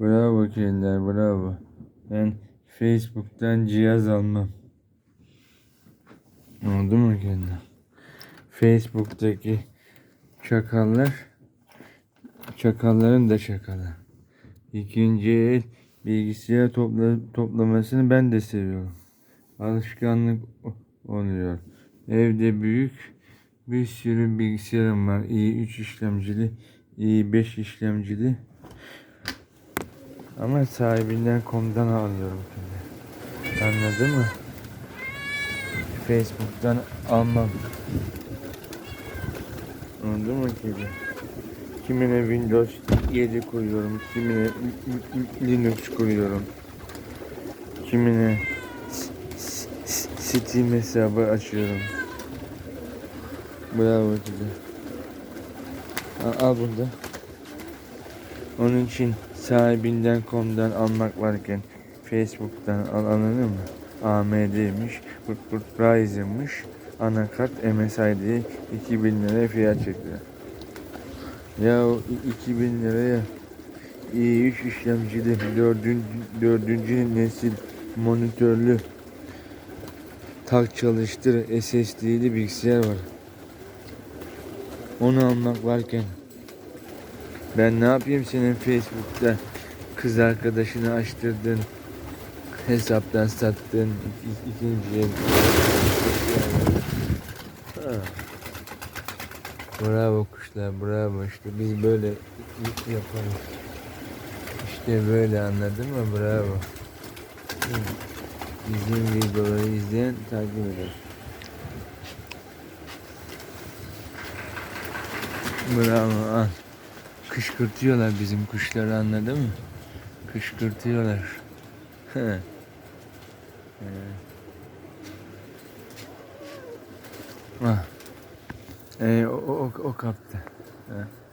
Bravo kediler bravo. Ben Facebook'tan cihaz almam. Oldu mu kediler? Facebook'taki çakallar çakalların da çakalı. İkinci el bilgisayar topla, toplamasını ben de seviyorum. Alışkanlık oluyor. Evde büyük bir sürü bilgisayarım var. i3 işlemcili, i5 işlemcili. Ama sahibinden komdan alıyorum şimdi. Anladın mı? Facebook'tan almam. Anladın mı kedi? Kimine Windows 7 koyuyorum, kimine Li- Li- Linux koyuyorum. Kimine Steam hesabı açıyorum. Bravo kedi. Al, al burada. Onun için sahibinden komdan almak varken Facebook'tan al anladın mı? AMD'miş, bu, bu Ryzen'mış, anakart MSI'de 2000 liraya fiyat çekiyor. Ya o i- 2000 liraya i3 işlemcili dördüncü, dördüncü nesil monitörlü tak çalıştır SSD'li bilgisayar var. Onu almak varken ben ne yapayım senin Facebook'ta kız arkadaşını açtırdın hesaptan sattın ik- ikinci el. Ha. Bravo kuşlar bravo işte biz böyle yaparız. İşte böyle anladın mı bravo. Bizim videoları izleyen takip eder. Bravo al. Kışkırtıyorlar bizim kuşları anladın mı? Kışkırtıyorlar. Ah. Ee, o, o, o kaptı. He.